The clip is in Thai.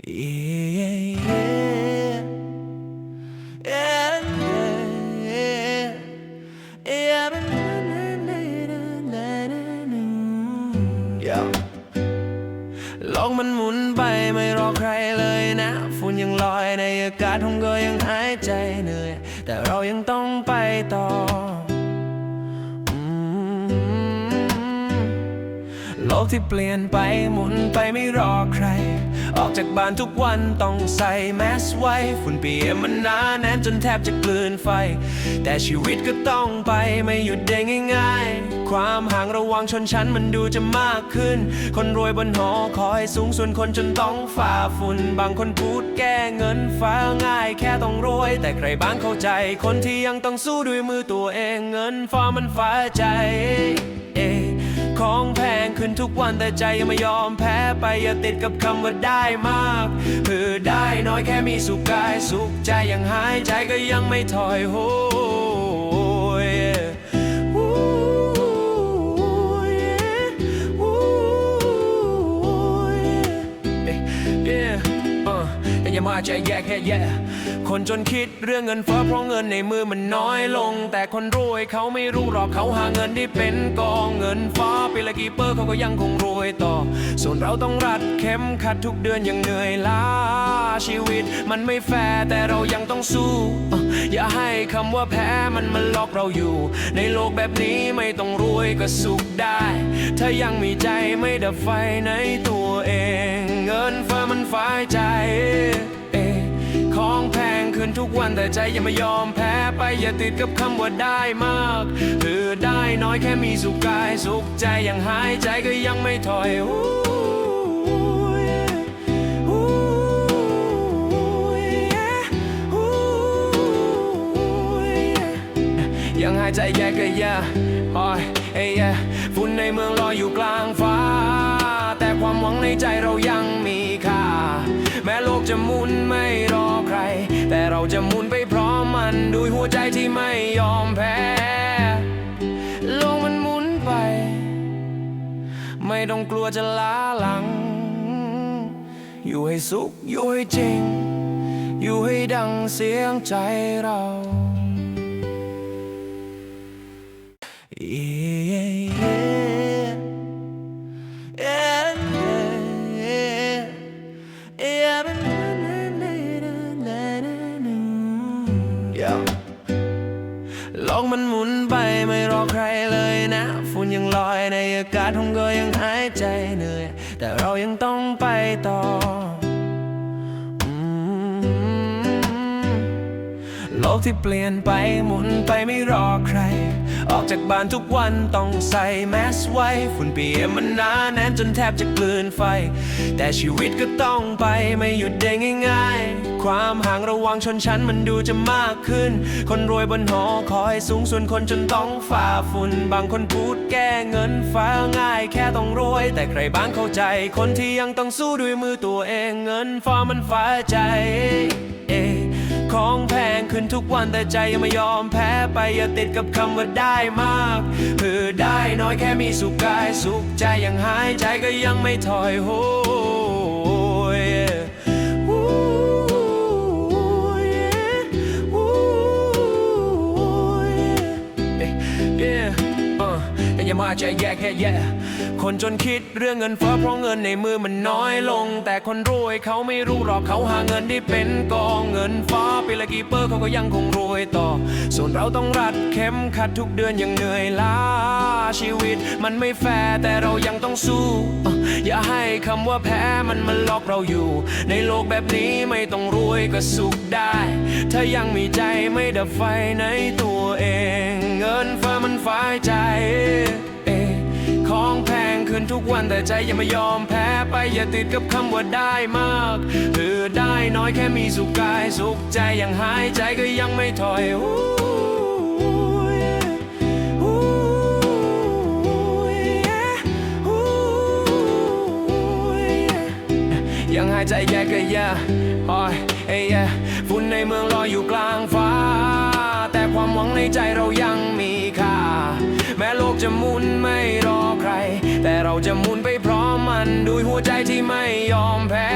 โลกมันหมุนไปไม่รอใครเลยนะ ฝุ่นยังลอยในอากาศผมก็ยังหายใจเหนื่อย แต่เรายังต้องไปต่อโลกที่เปลี่ยนไปหมุนไปไม่รอใคร ออกจากบ้านทุกวันต้องใส่แมสไว้ฝุ่นเปียมันหนาแน่นจนแทบจะกลืนไฟ แต่ชีวิตก็ต้องไปไม่หยุดได้ง่าย ๆ ความห่างระหว่างชนชั้นมันดูจะมากขึ้น คนรวยบนหอคอยสูงส่วนคนจนต้องฝ่าฝุ่น บางคนพูดแก้เงินฟ้าง่ายแค่ต้องรวย แต่ใครบ้างเข้าใจ คนที่ยังต้องสู้ด้วยมือตัวเองเงินฟ้ามันฟ้าใจเอ ของแพงขึ้นทุกวันแต่ใจยังไม่ยอมแพ้ไปอย่าติดกับคำว่าได้มากเพื่อได้น้อยแค่มีสุขกายสุขใจยังหายใจก็ยังไม่ถอยโห แต่อย่ามาใจแยกแค่แย่คนจนคิดเรื่องเงินเฟ้อเพราะเงินในมือมันน้อยลง แต่คนรวยเขาไม่รู้หรอกเขาหาเงินที่เป็นกองเงินฟ้าปีละกี่เปอร์เขาก็ยังคงรวยต่อ ส่วนเราต้องรัดเข็มขัดทุกเดือนยังเหนื่อยล้าชีวิต มันไม่แฟร์แต่เรายังต้องสู้ อย่าให้คำว่าแพ้มันมาล็อกเราอยู่ ในโลกแบบนี้ไม่ต้องรวยก็สุขได้ ถ้ายังมีใจไม่ดับไฟในตัวเอง เงินเฟ้อมันฟ้ายใจ ทุกวันแต่ใจยังไม่ยอมแพ้ไปอย่าติดกับคำว่าได้มากคือได้น้อยแค่มีสุขกายสุขใจยังหายใจก็ยังไม่ถอยยังหายใจแยกก็แย่โอ้ยเอ้ยแย่ฝุ่นในเมืองลอยอยู่กลางฟ้า แต่ความหวังในใจเรายังมี จะหมุนไปพร้อมมันด้วยหัวใจที่ไม่ยอมแพ้ โลกมันหมุนไป ไม่ต้องกลัวจะล้าหลัง อยู่ให้สุข อยู่ให้จริง อยู่ให้ดังเสียงใจเราโไม่รอใครเลยนะฝุ่นยังลอยในอากาศผมก็ยังหายใจเหนื่อย แต่เรายังต้องไปต่อโลกที่เปลี่ยนไปหมุนไปไม่รอใคร ออกจากบ้านทุกวันต้องใส่แมสไว้ฝุ่นเปียมันหนาแน่นจนแทบจะกลืนไฟ แต่ชีวิตก็ต้องไปไม่หยุดได้ง่ายๆ ความห่างระหว่างชนชั้นมันดูจะมากขึ้น คนรวยบนหอคอยสูงส่วนคนจนต้องฝ่าฝุ่น บางคนพูดแก้เงินฟ้าง่ายแค่ต้องรวย แต่ใครบ้างเข้าใจ คนที่ยังต้องสู้ด้วยมือตัวเองเงินฟ้ามันฟ้าใจเอ๊ะ ของแพงขึ้นทุกวันแต่ใจยังไม่ยอมแพ้ไปอย่าติดกับคำว่าได้มากเพื่อได้น้อยแค่มีสุขกายสุขใจยังหายใจก็ยังไม่ถอยโหามาใจแยกแค่แย่คนจนคิดเรื่องเงินเฟ้อเพราะเงินในมือมันน้อยลง แต่คนรวยเขาไม่รู้หรอกเขาหาเงินที่เป็นกองเงินฟ้าปีละกี่เปอร์เขาก็ยังคงรวยต่อ ส่วนเราต้องรัดเข็มขัดทุกเดือนยังเหนื่อยล้าชีวิต มันไม่แฟร์แต่เรายังต้องสู้ อย่าให้คำว่าแพ้มันมาล็อกเราอยู่ ในโลกแบบนี้ไม่ต้องรวยก็สุขได้ ถ้ายังมีใจไม่ดับไฟในตัวเอง เงินเฟ้อมันฟ้ายใจ นทุกวันแต่ใจยังไม่ยอมแพ้ไปอย่าติดกับคำว่าได้มากเพื่อได้น้อยแค่มีสุขกายสุขใจยังหายใจก็ยังไม่ถอยยังหายใจแยกก็แย่โอ้ยเอ้ยฝุ่นในเมืองลอยอยู่กลางฟ้า แต่ความหวังในใจเรายังมี กจะหมุนไม่รอใคร แต่เราจะหมุนไปพร้อมมันด้วยหัวใจที่ไม่ยอมแพ้